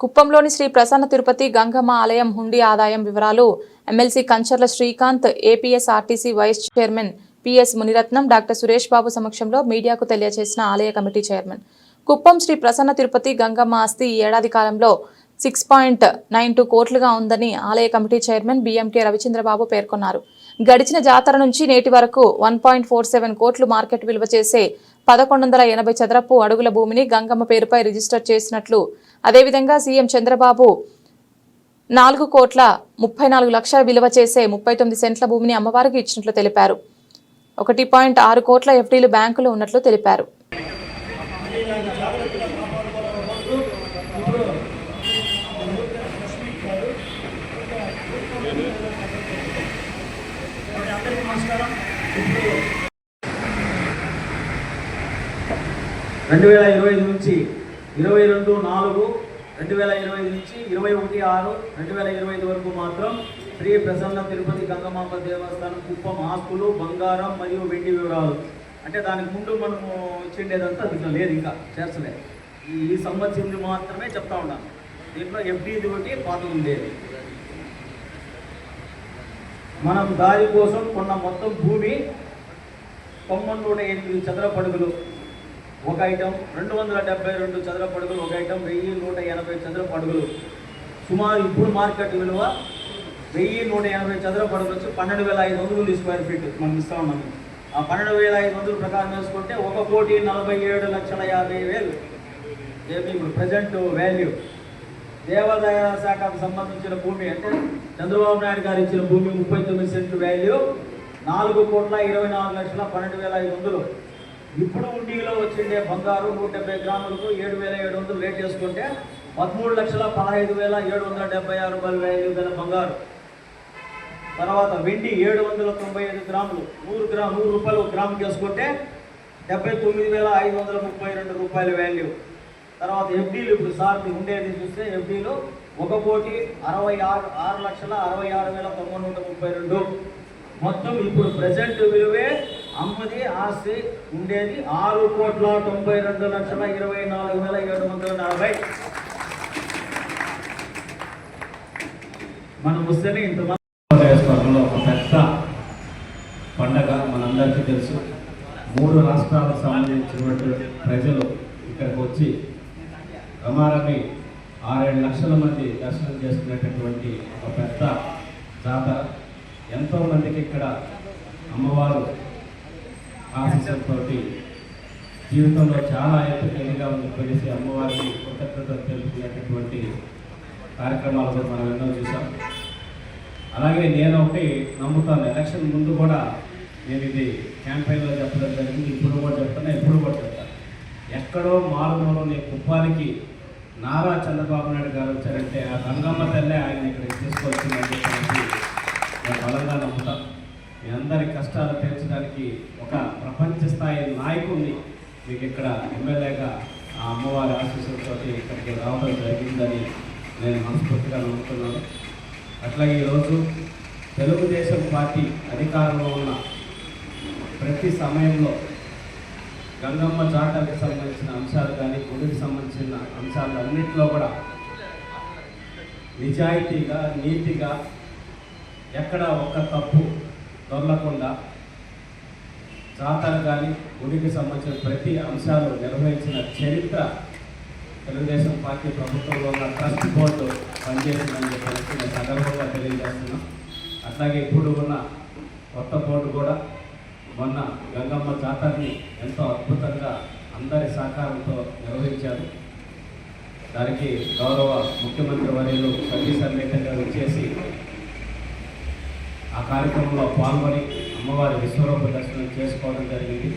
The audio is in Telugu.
కుప్పంలోని శ్రీ ప్రసన్న తిరుపతి గంగమ్మ ఆలయం హుండీ ఆదాయం వివరాలు. MLC Kancharla Srikanth APSRTC vice chairman PS Munirathnam doctor Suresh Babu సమక్షంలో మీడియాకు తెలియజేసిన ఆలయ కమిటీ చైర్మన్. కుప్పం శ్రీ ప్రసన్న తిరుపతి గంగమ్మ ఆస్తి ఈ ఏడాది కాలంలో సిక్స్ పాయింట్ నైన్ టూ కోట్లుగా ఉందని ఆలయ కమిటీ చైర్మన్ బిఎంకే రవిచంద్రబాబు పేర్కొన్నారు. గడిచిన జాతర నుంచి నేటి వరకు వన్ పాయింట్ ఫోర్ సెవెన్ కోట్లు మార్కెట్ విలువ చేసే పదకొండు వందల ఎనభై చదరపు అడుగుల భూమిని గంగమ్మ పేరుపై రిజిస్టర్ చేసినట్లు అదేవిధంగా సీఎం చంద్రబాబు నాలుగు కోట్ల ముప్పై నాలుగు లక్షల విలువ చేసే ముప్పై తొమ్మిది సెంట్ల భూమిని అమ్మవారికి ఇచ్చినట్లు తెలిపారు. ఒకటి పాయింట్ ఆరు కోట్ల ఎఫ్డీలు బ్యాంకులో ఉన్నట్లు తెలిపారు. రెండు వేల ఇరవై ఐదు నుంచి ఇరవై రెండు నాలుగు రెండు వేల ఇరవై ఐదు నుంచి ఇరవై ఒకటి ఆరు రెండు వేల ఇరవై ఐదు వరకు మాత్రం శ్రీ ప్రసన్న తిరుపతి గంగమాంబ దేవస్థానం కుప్పం ఆస్తులు బంగారం మరియు వెండి వివరాలు. అంటే దానికి ముందు మనము ఇచ్చిండేదంతా దీంట్లో లేదు ఇంకా చేర్చలేదు ఈ ఈ సంవత్సరం మాత్రమే చెప్తా ఉన్నాను దీంట్లో ఎఫ్డీది ఒకటి పాత ఉండేది మనం దారి కోసం కొన్న మొత్తం భూమి తొమ్మిది నూట ఎనిమిది చదరపు అడుగులు. ఒక ఐటమ్ రెండు వందల డెబ్బై రెండు చదరపు అడుగులు ఒక ఐటమ్ వెయ్యి నూట ఎనభై చదరపు అడుగులు సుమారు ఇప్పుడు మార్కెట్ విలువ వెయ్యి నూట ఎనభై చదరపు అడుగులు వచ్చి పన్నెండు వేల ఐదు వందలు స్క్వేర్ ఫీట్ మనం ఇస్తా ఉన్నాము ఆ పన్నెండు వేల ఐదు వందల ప్రకారం వేసుకుంటే ఒక కోటి నలభై ఏడు లక్షల యాభై వేలు. ఏమి ఇప్పుడు ప్రజెంట్ వాల్యూ దేవాదాయ శాఖకు సంబంధించిన భూమి అంటే చంద్రబాబు నాయుడు గారు ఇచ్చిన భూమి ముప్పై తొమ్మిది సెంట్లు వాల్యూ నాలుగు కోట్ల ఇరవై నాలుగు లక్షల పన్నెండు వేల ఐదు వందలు. ఇప్పుడు ఉండిలో వచ్చిండే బంగారు నూట డెబ్బై గ్రాములకు ఏడు వేల ఏడు వందలు రేట్ చేసుకుంటే పదమూడు లక్షల పదహైదు వేల ఏడు వందల డెబ్బై ఆరు రూపాయల వాల్యూ గల బంగారు. తర్వాత వెండి ఏడు వందల తొంభై ఐదు గ్రాములు నూరు గ్రా నూరు రూపాయలు గ్రాము చేసుకుంటే డెబ్బై తొమ్మిది వేల ఐదు వందల ముప్పై రెండు రూపాయల వాల్యూ తర్వాత ఎఫ్డీలు ఇప్పుడు సార్ ఉండేది చూస్తే ఎఫ్డీలు ఒక కోటి అరవై ఆరు ఆరు లక్షల అరవై ఆరు వేల తొమ్మిది నూట ముప్పై రెండు. మొత్తం ఇప్పుడు ప్రజెంట్ విలువే అమ్మది ఆస్తి ఉండేది ఆరు కోట్ల తొంభై రెండు లక్షల ఇరవై నాలుగు వేల ఏడు వందల నలభై. మనం వస్తేనే ఇంతమంది నియోజకవర్గంలో ఒక పెద్ద పండగ మనందరికీ తెలుసు. మూడు రాష్ట్రాలకు సంబంధించినటువంటి ప్రజలు ఇక్కడికి వచ్చి రమారమి ఆరేడు లక్షల మంది దర్శనం చేసుకునేటటువంటి ఒక పెద్ద జాతర. ఎంతో మందికి ఇక్కడ అమ్మవారు ఆశీస్సులతో జీవితంలో చాలా ఎత్తుకెళ్ళిగా ఉంది తెలిసి అమ్మవారికి కృతజ్ఞతలు తెలుపుకునేటటువంటి కార్యక్రమాలు కూడా మనం ఎన్నో చూసాం. అలాగే నేను ఒకటి నమ్ముతాను ఎలక్షన్ ముందు కూడా నేను ఇది క్యాంపెయిన్లో చెప్పడం జరిగింది ఇప్పుడు కూడా చెప్తాను ఎప్పుడు కూడా చెప్తాను ఎక్కడో మారుమూలలో నేను కుప్పానికి నారా చంద్రబాబు నాయుడు గారు వచ్చారంటే ఆ గంగమ్మ తల్లే ఆయన ఇక్కడికి తీసుకొచ్చిందని చెప్పి నేను బలంగా నమ్ముతాను మీ అందరి కష్టాలు తీర్చడానికి ఒక ప్రపంచ స్థాయి నాయకుడిని మీకు ఇక్కడ ఎమ్మెల్యేగా ఆ అమ్మవారి ఆశీస్సులతో ఇక్కడికి రావడం జరిగిందని నేను మనస్ఫూర్తిగా నమ్ముతున్నాను. అట్లాగే ఈరోజు తెలుగుదేశం పార్టీ అధికారంలో ఉన్న ప్రతి సమయంలో గంగమ్మ జాతరకి సంబంధించిన అంశాలు కానీ గుడికి సంబంధించిన అంశాలు అన్నింటిలో కూడా నిజాయితీగా నీతిగా ఎక్కడ ఒక్క తప్పు దొరలకుండా జాతర కానీ గుడికి సంబంధించిన ప్రతి అంశాలు నిర్వహించిన చరిత్ర తెలుగుదేశం పార్టీ ప్రభుత్వంలో ఉన్న ట్రస్ట్ బోర్డు పనిచేసిందని చెప్పి సందర్భంగా తెలియజేస్తున్నాం అట్లాగే ఇప్పుడు ఉన్న కొత్త బోర్డు కూడా మొన్న గంగమ్మ జాతరని ఎంతో అద్భుతంగా అందరి సహకారంతో నిర్వహించారు. దానికి గౌరవ ముఖ్యమంత్రి వర్యులు సతీశ్ అంబేద్కర్ గారు వచ్చేసి ఆ కార్యక్రమంలో పాల్గొని అమ్మవారి విశ్వరూప దర్శనం చేసుకోవడం జరిగింది.